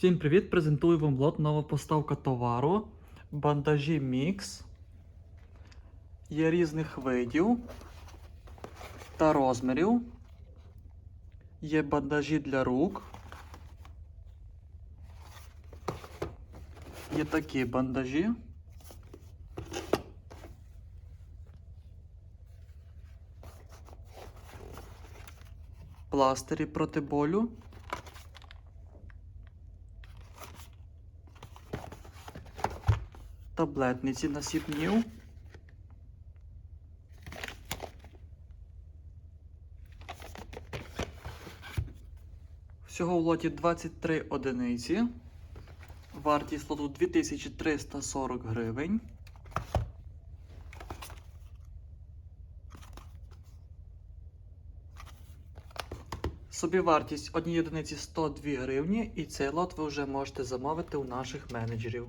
Всім привіт! Презентую вам лот нова поставка товару. Бандажі мікс. Є різних видів та розмірів. Є бандажі для рук. Є такі бандажі. Пластирі проти болю. Таблетниці на 7 днів. Всього в лоті 23 одиниці. Вартість лоту 2340 гривень. Собівартість однієї одиниці 102 гривні, і цей лот ви вже можете замовити у наших менеджерів.